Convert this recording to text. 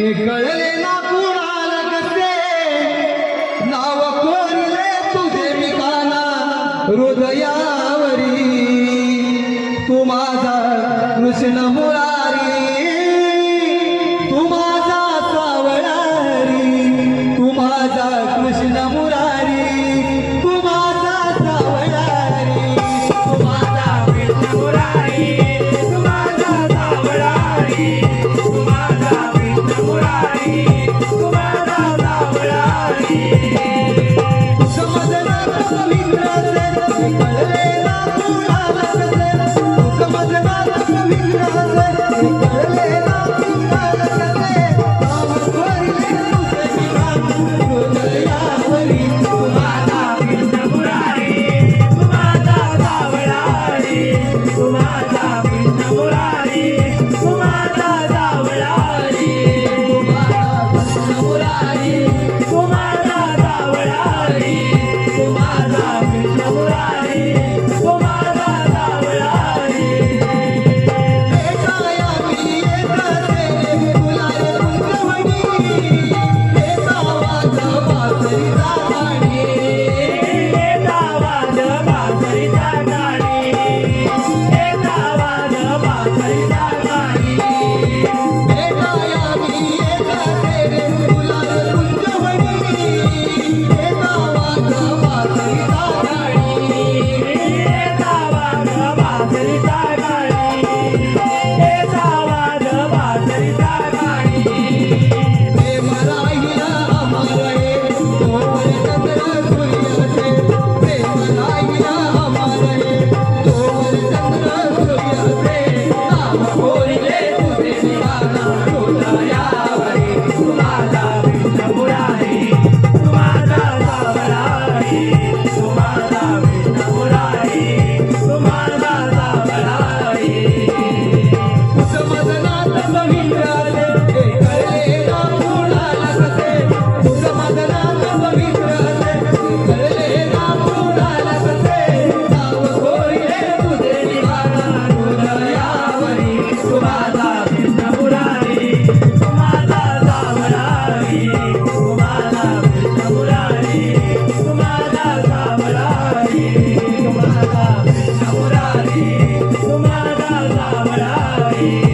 हे कळले ना कुणाला कसे? नाव कोरले तुझे मी काना हृदयावरी. तू माझा कृष्ण मुळा पवित्राचे Thank you.